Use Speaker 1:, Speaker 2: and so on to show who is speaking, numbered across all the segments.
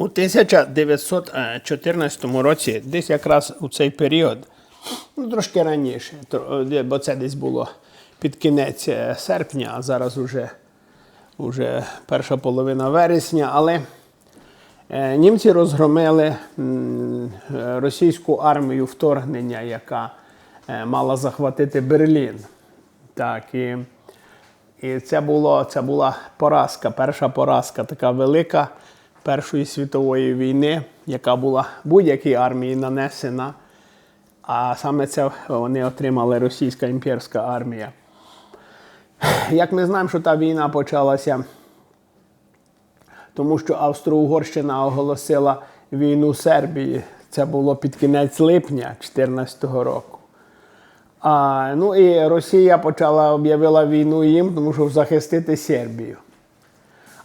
Speaker 1: У 1914 році, десь якраз у цей період, ну трошки раніше, бо це десь було під кінець е, серпня, а зараз уже, уже перша половина вересня, але е, німці розгромили е, російську армію вторгнення, яка е, мала захватити Берлін. Так, і і це, було, це була поразка, перша поразка, така велика Першої світової війни, яка була будь-якій армії нанесена. А саме це вони отримали російська імперська армія. Як ми знаємо, що та війна почалася, тому що Австро-Угорщина оголосила війну Сербії. Це було під кінець липня 2014 року. А, ну і Росія почала об'явила війну їм, тому що захистити Сербію.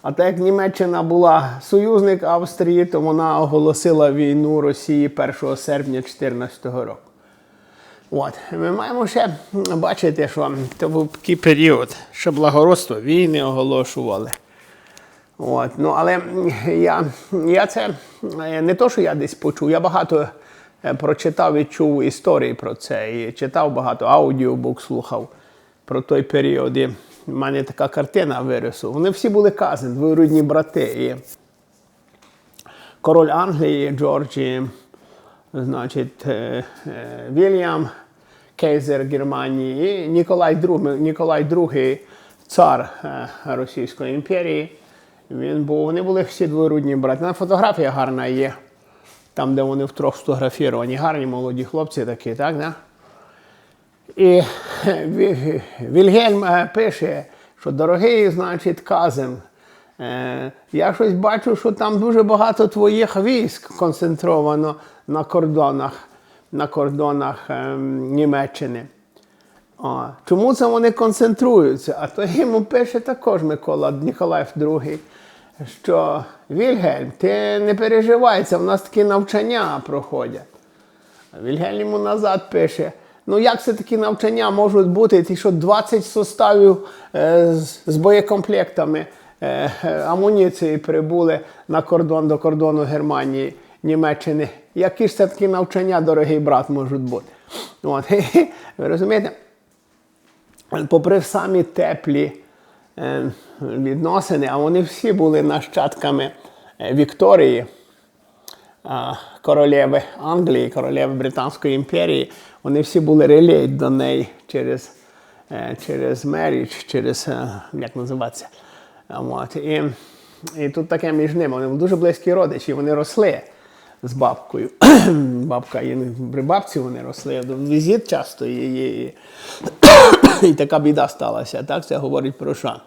Speaker 1: А так як Німеччина була союзник Австрії, то вона оголосила війну Росії 1 серпня 2014 року. От. Ми маємо ще бачити, що це був такий період, що благородство війни оголошували. От. Ну, але я, я це е, не то, що я десь почув, я багато е, прочитав і чув історії про це. І читав багато аудіобук, слухав про той період. І в мене така картина вирису. Вони всі були казані, двоюрідні брати. І король Англії Джорджі, значить, е, е, Вільям, кейзер Германії, і Ніколай II, Ніколай II, цар е, Російської імперії. Він був, вони були всі двоюрідні брати. На фотографія гарна є. Там, де вони втрьох сфотографіровані, гарні молоді хлопці такі, так? Да? І Вільгельм е, пише, що дорогий, значить, казен. е, Я щось бачу, що там дуже багато твоїх військ концентровано на кордонах, на кордонах ем, Німеччини. О, чому це вони концентруються? А то йому пише також Микола Ніколаєв II, що Вільгельм, ти не переживай, це в нас такі навчання проходять. А Вільгельм йому назад пише: ну як це такі навчання можуть бути? Ті, що 20 составів е, з, боєкомплектами е, е, амуніції прибули на кордон до кордону Германії, Німеччини. Які ж це такі навчання, дорогий брат, можуть бути? От. Ви розумієте? попри самі теплі е, відносини, а вони всі були нащадками е, Вікторії, королеви Англії, королеви Британської імперії, вони всі були релейт до неї через, е, через marriage, через, е, як називається. От. І, і тут таке між ними. Вони дуже близькі родичі, вони росли з бабкою. Бабка і при бабці вони росли. Візит часто її. І така біда сталася. Так це говорить про що.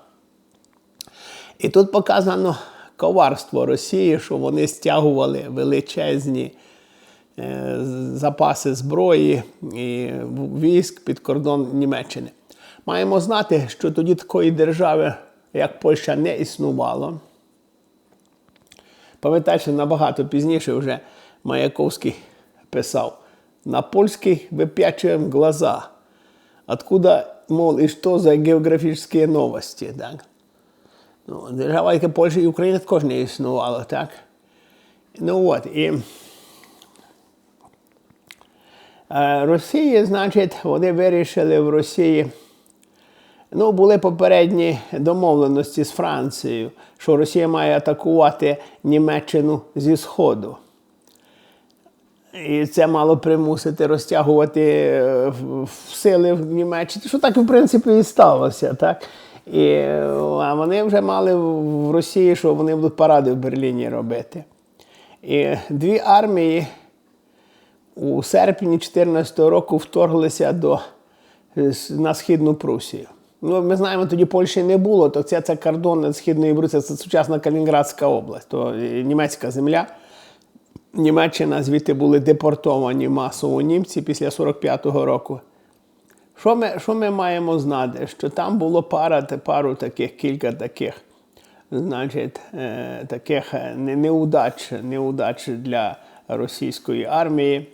Speaker 1: І тут показано коварство Росії, що вони стягували величезні е, запаси зброї і військ під кордон Німеччини. Маємо знати, що тоді такої держави, як Польща, не існувало. Пам'ятаєте, набагато пізніше вже Маяковський писав: на польських вип'ячуємо глаза. Откуда, мол, і що за географічні новості, так? Ну, держава, яка Польща і Україна також не існувала, так? Ну от, і е, Росії, значить, вони вирішили в Росії. Ну, були попередні домовленості з Францією, що Росія має атакувати Німеччину зі Сходу. І це мало примусити розтягувати е, сили в Німеччині, що так, в принципі, і сталося. Так? І, а вони вже мали в Росії, що вони будуть паради в Берліні робити. І дві армії у серпні 2014 року вторглися до, на Східну Прусію. Ну, ми знаємо, тоді Польщі не було, то це, це кордон Східної Прусії, це сучасна Калінінградська область, то німецька земля. Німеччина звідти були депортовані масово німці після 45-го року. Що ми, що ми маємо знати? Що там було пара, пару таких, кілька таких, значить, е, таких е, неудач, неудач для російської армії.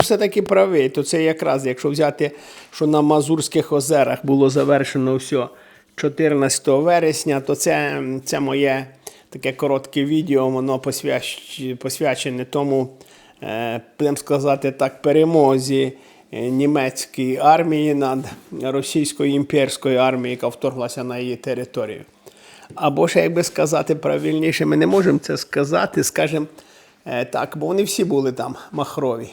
Speaker 1: Все-таки правий, то це якраз, якщо взяти, що на Мазурських озерах було завершено все 14 вересня, то це, це моє таке коротке відео, воно посвящ- посвячене тому, е, будемо сказати так, перемозі е, німецької армії над російською імперською армією, яка вторглася на її територію. Або ще, як би сказати правильніше, ми не можемо це сказати, скажімо е, так, бо вони всі були там махрові.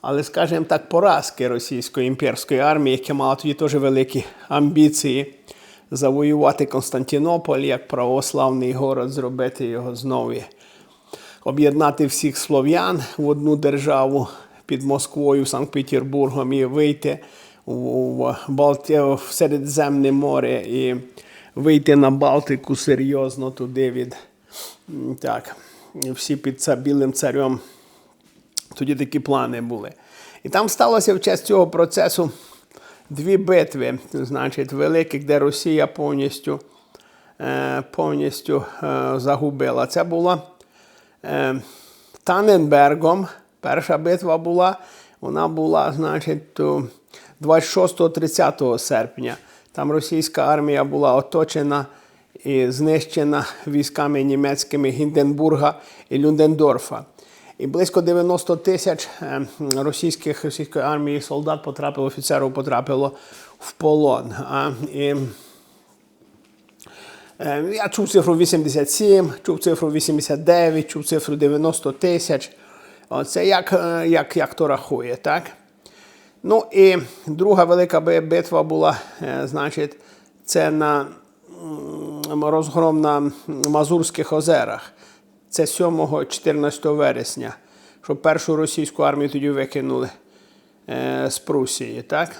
Speaker 1: Але, скажімо так, поразки російської імперської армії, яка мала тоді теж великі амбіції завоювати Константинополь як православний город, зробити його знову, об'єднати всіх слов'ян в одну державу Москвою, Санкт-Петербургом і вийти в, Балті... в Середземне море і вийти на Балтику серйозно туди від так, всі під це білим царем. Тоді такі плани були. І там сталося в час цього процесу дві битви, значить, великих, де Росія повністю, е, повністю е, загубила. Це була е, Таненбергом. Перша битва була. Вона була, значить, 26-30 серпня. Там російська армія була оточена і знищена військами німецькими Гінденбурга і Люндендорфа. І близько 90 тисяч е, російських російської армії солдат потрапило, офіцерів потрапило в полон. А, і, е, я чув цифру 87, чув цифру 89, чув цифру 90 тисяч. Це як, е, як, як то рахує, так? Ну і друга велика битва була, е, значить, це на розгром на Мазурських озерах. Це 7-14 вересня, що першу російську армію тоді викинули е, з Прусії, так?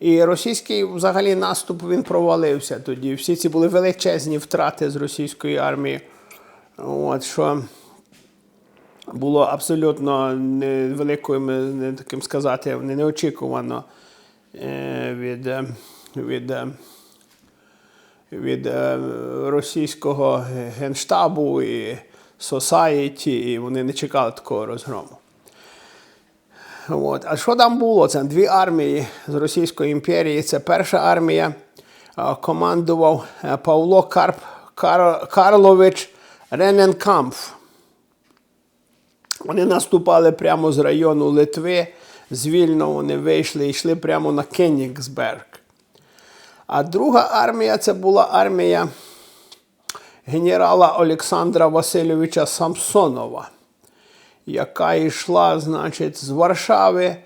Speaker 1: І російський взагалі наступ він провалився тоді. Всі ці були величезні втрати з російської армії. От, що було абсолютно невеликою, не таким сказати, не- неочікувано е, від, е, від, е, від російського генштабу і Society, і вони не чекали такого розгрому. От. А що там було? Це дві армії з Російської імперії. Це перша армія командував Павло Карп, Кар, Карлович Рененкамф. Вони наступали прямо з району Литви. З вони вийшли і йшли прямо на Кенігсберг. А друга армія це була армія генерала Олександра Васильовича Самсонова, яка йшла, значить, з Варшави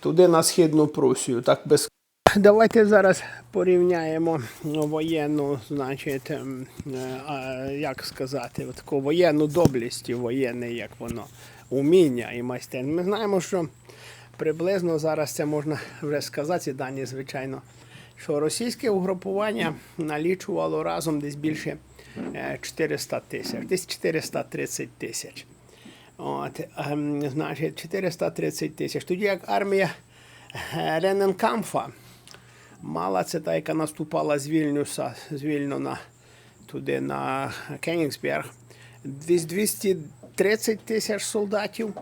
Speaker 1: туди на Східну Прусію. Так без... Давайте зараз порівняємо воєнну, значить, ем, е, як сказати, таку воєнну доблість і воєнне, як воно, уміння і майстерність. Ми знаємо, що приблизно зараз це можна вже сказати, дані, звичайно, що російське угрупування налічувало разом десь більше е, 400 тисяч, десь 430 тисяч. От, ем, значить, 430 тисяч. Тоді як армія е, Рененкамфа мала це та, яка наступала з Вільнюса, з Вільнона туди на Кенігсберг, десь 230 тисяч солдатів.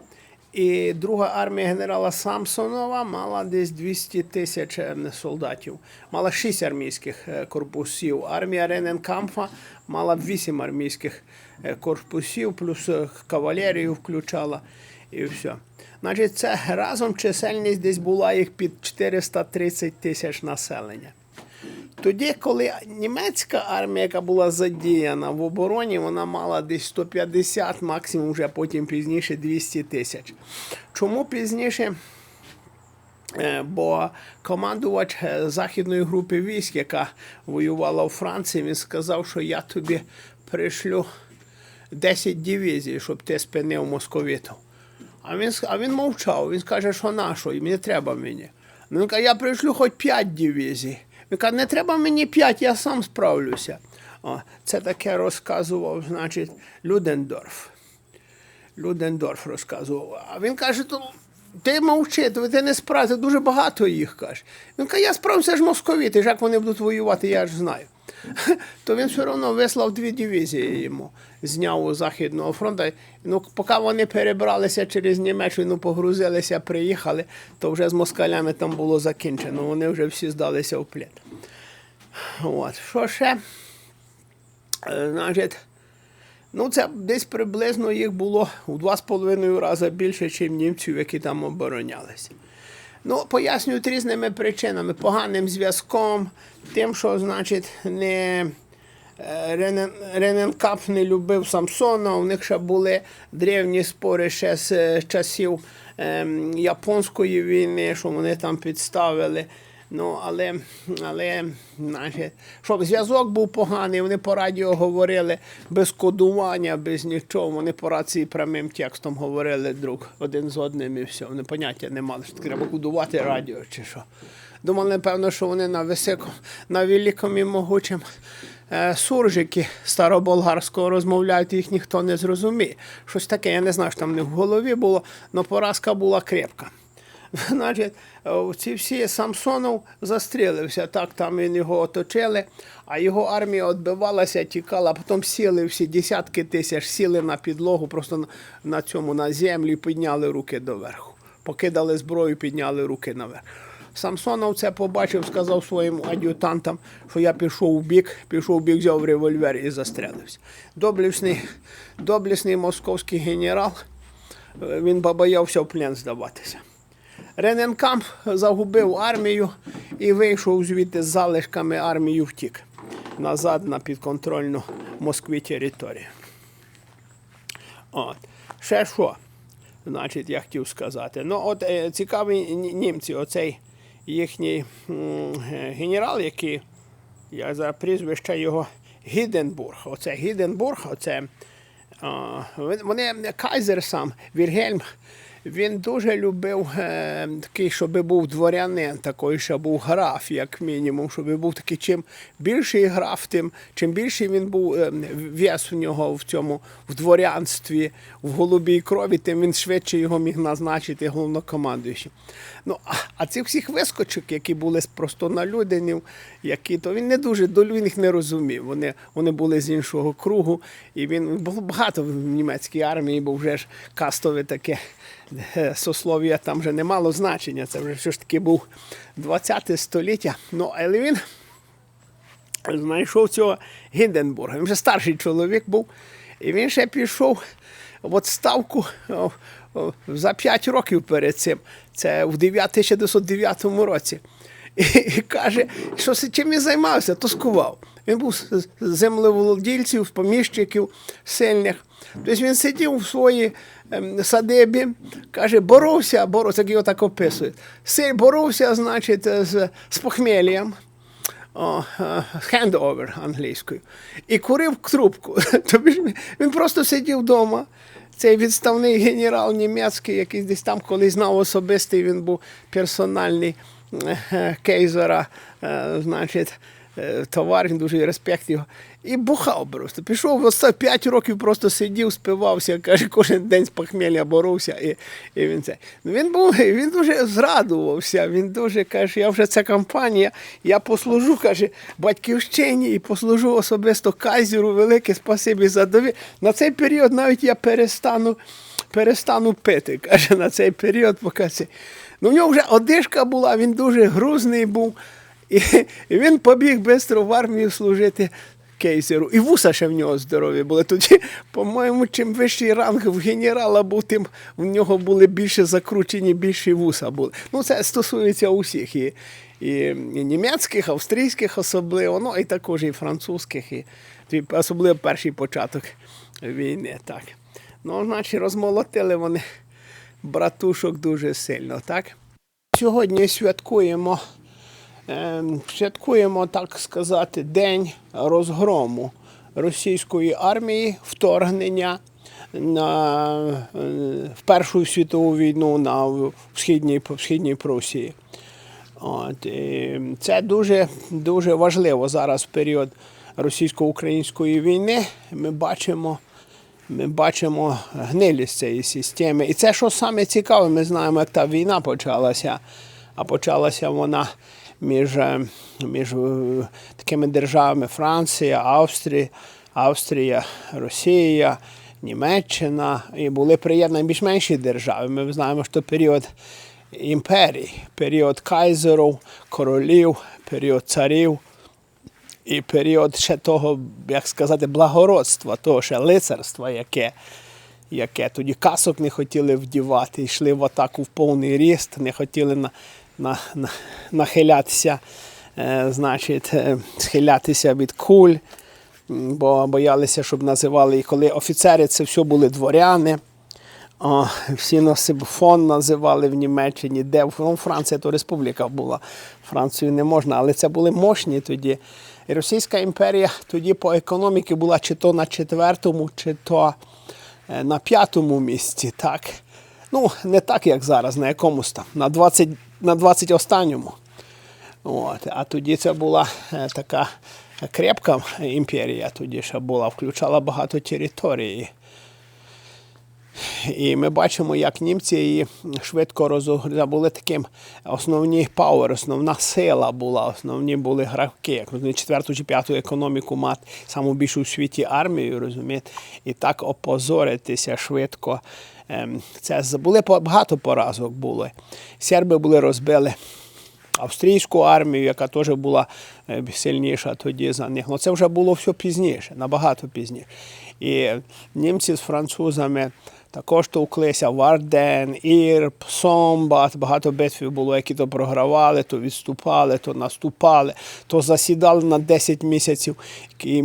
Speaker 1: І друга армія генерала Самсонова мала десь 200 тисяч е, солдатів. Мала 6 армійських е, корпусів. Армія Рененкамфа мала 8 армійських е, корпусів, плюс кавалерію включала і все. Значить, це разом чисельність десь була їх під 430 тисяч населення. Тоді, коли німецька армія, яка була задіяна в обороні, вона мала десь 150, максимум вже потім пізніше 200 тисяч. Чому пізніше? Е, Бо командувач е, західної групи військ, яка воювала у Франції, він сказав, що я тобі пришлю 10 дивізій, щоб ти спинив московитів. А він, а він мовчав, він скаже, що на що, і не треба мені. Ну, Він каже, я пришлю хоч 5 дивізій. Він каже, не треба мені п'ять, я сам справлюся. О, це таке розказував, значить, Людендорф. Людендорф розказував. А він каже, то ти мовчи, ти не справишся, дуже багато їх каже. Він каже, я справився ж московіти, ж як вони будуть воювати, я ж знаю. То він все одно вислав дві дивізії йому, зняв у Західного фронту. Ну, поки вони перебралися через Німеччину, погрузилися, приїхали, то вже з москалями там було закінчено. Вони вже всі здалися в плен. От. Що ще? Е, Значить, Ну, це десь приблизно їх було у два з половиною рази більше, ніж німців, які там оборонялися. Ну, пояснюють різними причинами: поганим зв'язком, тим, що, значить, не. е, Ренен, Рененкап не любив Самсона, у них ще були древні спори ще з е, часів ем, Японської війни, що вони там підставили. Ну, але, але значить, щоб зв'язок був поганий, вони по радіо говорили без кодування, без нічого. Вони по рації прямим текстом говорили друг один з одним і все. Вони поняття не мали, що треба кодувати радіо чи що. Думали, напевно, що вони на високому, на великому і могучому е, суржики староболгарського розмовляють, їх ніхто не зрозуміє. Щось таке, я не знаю, що там них в голові було, але поразка була крепка. Значить, е, ці всі Самсонов застрілився, так там він його оточили, а його армія відбивалася, тікала, потім сіли всі десятки тисяч, сіли на підлогу, просто на, цьому на землю і підняли руки доверху. Покидали зброю, підняли руки наверх. Самсонов це побачив, сказав своїм ад'ютантам, що я пішов в бік, пішов в бік, взяв револьвер і застрілився. Доблісний, доблісний московський генерал, е, він побоявся в плен здаватися. Рененкамп загубив армію і вийшов звідти з залишками армії втік назад на підконтрольну Москві територію. От. Ще що? Значить, я хотів сказати. Ну, от е, цікаві німці, оцей їхній м, е, генерал, який, я за прізвище його Гіденбург. Оце Гіденбург, оце він- вони Кайзер сам, Вільгельм, він дуже любив е, такий, щоб був дворянин, такий, щоб був граф, як мінімум, щоб був такий, чим більший граф, тим чим більший він був е, вес у нього в цьому в дворянстві, в голубій крові, тим він швидше його міг назначити головнокомандуючим. Ну, а, а цих всіх вискочок, які були з простоналюдинів, які то він не дуже він їх не розумів. Вони, вони були з іншого кругу, і він було багато в німецькій армії, бо вже ж кастове таке сослов'я там вже не мало значення. Це вже що ж таки був 20 століття. Ну, але він знайшов цього Гінденбурга. Він вже старший чоловік був, і він ще пішов в відставку за 5 років перед цим. Це в 1909 році. І, каже, що чим він займався, тоскував. Він був з з землеволодільців, поміщиків сильних. Тобто він сидів в своїй ем, садибі, каже, боровся, боровся, як його так описують. Силь боровся, значить, з, з похмеллям о, е, англійською, і курив трубку. Він- просто сидів вдома. Цей відставний генерал німецький, який десь там колись знав особистий, він був персональний е, е, кейзера, е, значить, е, товар, він дуже респект його. І бухав просто. Пішов оста 5 років, просто сидів, спивався, каже, кожен день з похмілля боровся. І, і він це. Ну, він був, він дуже зрадувався. Він дуже каже, я вже ця кампанія, я послужу, каже, батьківщині і послужу особисто Кайзеру. Велике спасибі за довір. На цей період навіть я перестану, перестану пити. Каже, на цей період, поки це. Ну, в нього вже одишка була, він дуже грузний був. І, і він побіг швидко в армію служити кейсеру. І вуса ще в нього здорові були. Тоді, по-моєму, чим вищий ранг в генерала був, тим в нього були більше закручені, більші вуса були. Ну, це стосується усіх. І, і, і німецьких, австрійських особливо, ну і також і французьких, і, особливо перший початок війни. Так. Ну, значить, розмолотили вони братушок дуже сильно, так? Сьогодні святкуємо, святкуємо, так сказати, день розгрому російської армії, вторгнення на, е, в Першу світову війну на східній, східній Прусії. От, і це дуже, дуже важливо зараз в період російсько-української війни. Ми бачимо, ми бачимо гнилість цієї системи. І це, що саме цікаве, ми знаємо, як та війна почалася. А почалася вона між, е, між е, такими державами Франція, Австрія, Австрія, Росія, Німеччина. І були приєднані більш-менші держави. Ми знаємо, що період імперій, період кайзерів, королів, період царів і період ще того, як сказати, благородства, того ще лицарства, яке, яке тоді касок не хотіли вдівати, йшли в атаку в повний ріст, не хотіли на, на, на, нахилятися, е, значить, е, схилятися від куль, бо боялися, щоб називали. І коли офіцери це все були дворяни. О, всі носив фон називали в Німеччині, де ну, Франція то республіка була. Францію не можна, але це були мощні тоді. І Російська імперія тоді по економіці була чи то на четвертому, чи то е, на п'ятому місці. Так. Ну, не так, як зараз, на якомусь там, на 20, на 20 останньому. От. А тоді це була е, така крепка імперія, тоді ще була, включала багато території. І ми бачимо, як німці її швидко розогрузили. Були таким основні пауер, основна сила була, основні були гравки. Як розумієте, четверту чи п'яту економіку мати саму більшу в світі армію, розумієте, і так опозоритися швидко. Ем, Це були багато поразок були. Серби були розбили австрійську армію, яка теж була е, сильніша тоді за них. Ну це вже було все пізніше, набагато пізніше. І німці з французами також товклися Варден, Ірп, Сомбат. Багато битв було, які то програвали, то відступали, то наступали, то засідали на 10 місяців і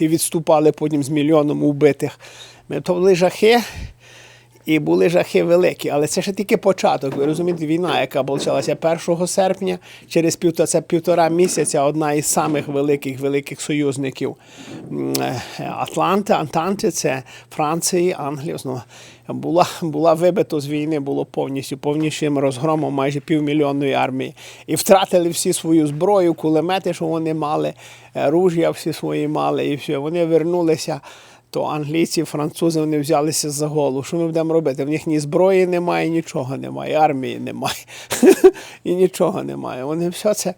Speaker 1: відступали потім з мільйоном убитих. То були жахи. І були жахи великі, але це ще тільки початок. Ви розумієте, війна, яка почалася 1 серпня, через півтора, це півтора місяця одна із самих великих великих союзників е, Атланти, Антанти, це Франції, Англії. Основно була, була вибито з війни, було повністю повнішим розгромом майже півмільйонної армії. І втратили всі свою зброю, кулемети, що вони мали, е, ружя всі свої мали, і все. Вони вернулися то англійці, французи вони взялися за голову. Що ми будемо робити? В них ні зброї немає, нічого немає, армії немає. І нічого немає. Вони все це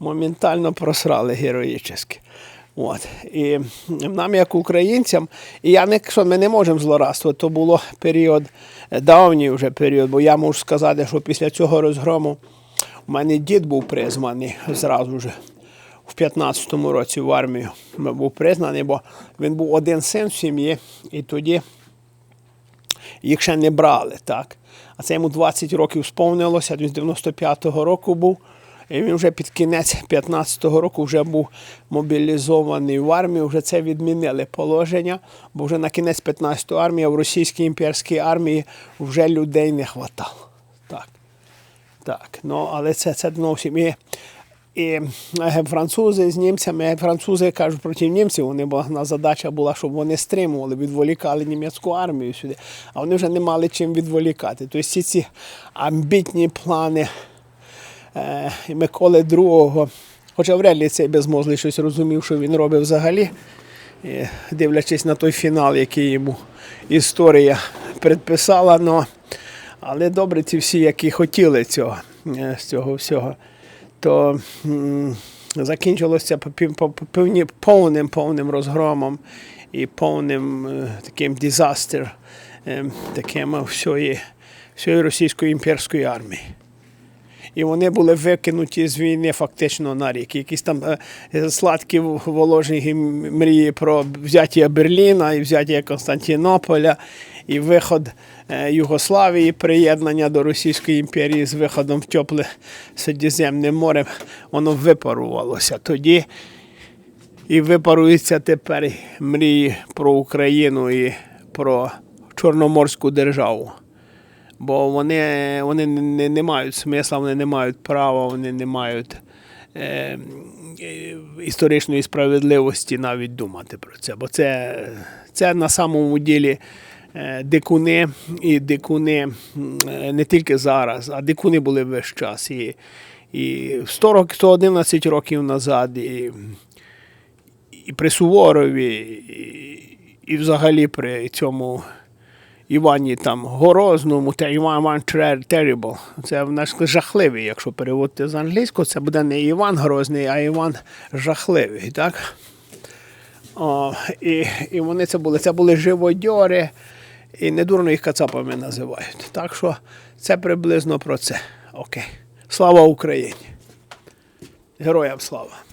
Speaker 1: моментально просрали героїчно. От. І нам, як українцям, і я не що ми не можемо злорадствувати, то було період, е, давній вже період, бо я можу сказати, що після цього розгрому у мене дід був призваний зразу вже в 15-му році в армію був признаний, бо він був один син в сім'ї, і тоді їх ще не брали. так. А це йому 20 років сповнилося, він з 95-го року був. І він вже під кінець 15-го року вже був мобілізований в армію, вже це відмінили положення, бо вже на кінець 15-го армії в російській імперській армії вже людей не вистачало. Так. Так, ну але це, це зовсім і, і е, французи з німцями, французи кажуть проти німців, вони бо на задача була, щоб вони стримували, відволікали німецьку армію сюди, а вони вже не мали чим відволікати. Тобто всі ці амбітні плани е, Миколи II, хоча вряд ли цей безмозлий щось розумів, що він робив взагалі, і, дивлячись на той фінал, який йому історія предписала. Но, але добре, ці всі, які хотіли цього, е, з цього всього, то закінчилося повним повним розгромом і повним е, таким дизастер, е, таким всієї, всієї російської імперської армії. І вони були викинуті з війни фактично на рік. Якісь там е, сладкі воложні мрії про взяття Берліна і взяття Константинополя, і виход е, Югославії, приєднання до Російської імперії з виходом в тепле Середземне море, воно випарувалося тоді. І випаруються тепер мрії про Україну і про Чорноморську державу. Бо вони, вони не, не мають смисла, вони не мають права, вони не мають е, історичної справедливості навіть думати про це. Бо це, це на самому ділі дикуни, і дикуни е, не тільки зараз, а дикуни були весь час. І, і 100 років, 111 років назад, і, і при Суворові, і, і взагалі при цьому. Івані там Горозному та Іван Іван Terrible. Це в нас жахливий, якщо переводити з англійського, це буде не Іван Грозний, а Іван жахливий. так? О, і, і вони це були. Це були живодьори, і недурно їх кацапами називають. Так що це приблизно про це. Окей. Слава Україні! Героям слава!